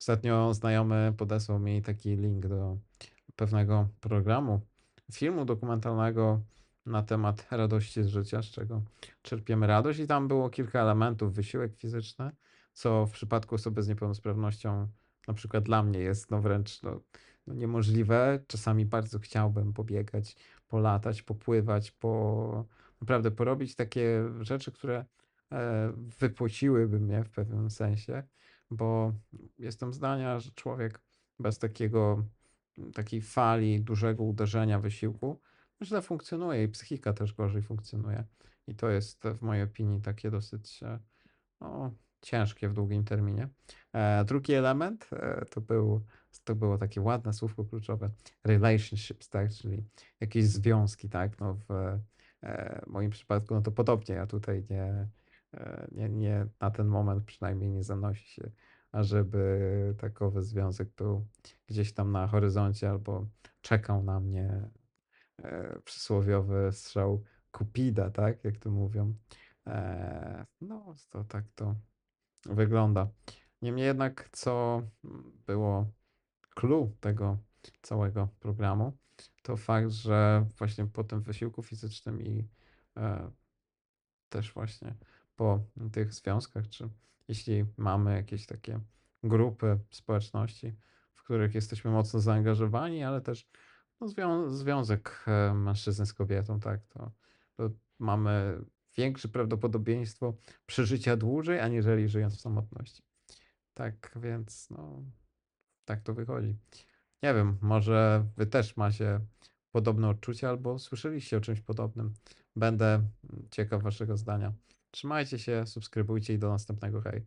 Ostatnio znajomy podesłał mi taki link do pewnego programu, filmu dokumentalnego na temat radości z życia, z czego czerpiemy radość. I tam było kilka elementów, wysiłek fizyczny, co w przypadku osoby z niepełnosprawnością, na przykład dla mnie jest no wręcz no, no niemożliwe. Czasami bardzo chciałbym pobiegać, polatać, popływać, po naprawdę porobić takie rzeczy, które e, wypłociłyby mnie w pewnym sensie, bo jestem zdania, że człowiek bez takiego, takiej fali dużego uderzenia wysiłku źle funkcjonuje i psychika też gorzej funkcjonuje. I to jest w mojej opinii takie dosyć e, no, ciężkie w długim terminie. E, drugi element e, to, był, to było takie ładne słówko kluczowe relationships, tak, czyli jakieś związki, tak, no w moim przypadku no to podobnie, ja tutaj nie, nie, nie na ten moment przynajmniej nie zanosi się, ażeby takowy związek był gdzieś tam na horyzoncie albo czekał na mnie e, przysłowiowy strzał Kupida, tak, jak to mówią. E, no, to tak to wygląda. Niemniej jednak, co było clue tego całego programu, to fakt, że właśnie po tym wysiłku fizycznym i e, też właśnie po tych związkach, czy jeśli mamy jakieś takie grupy społeczności, w których jesteśmy mocno zaangażowani, ale też no, zwią związek e, mężczyzny z kobietą, tak, to, to mamy większe prawdopodobieństwo przeżycia dłużej, aniżeli żyjąc w samotności. Tak więc, no, tak to wychodzi. Nie wiem, może wy też macie podobne odczucia albo słyszeliście o czymś podobnym. Będę ciekaw waszego zdania. Trzymajcie się, subskrybujcie i do następnego. Hej.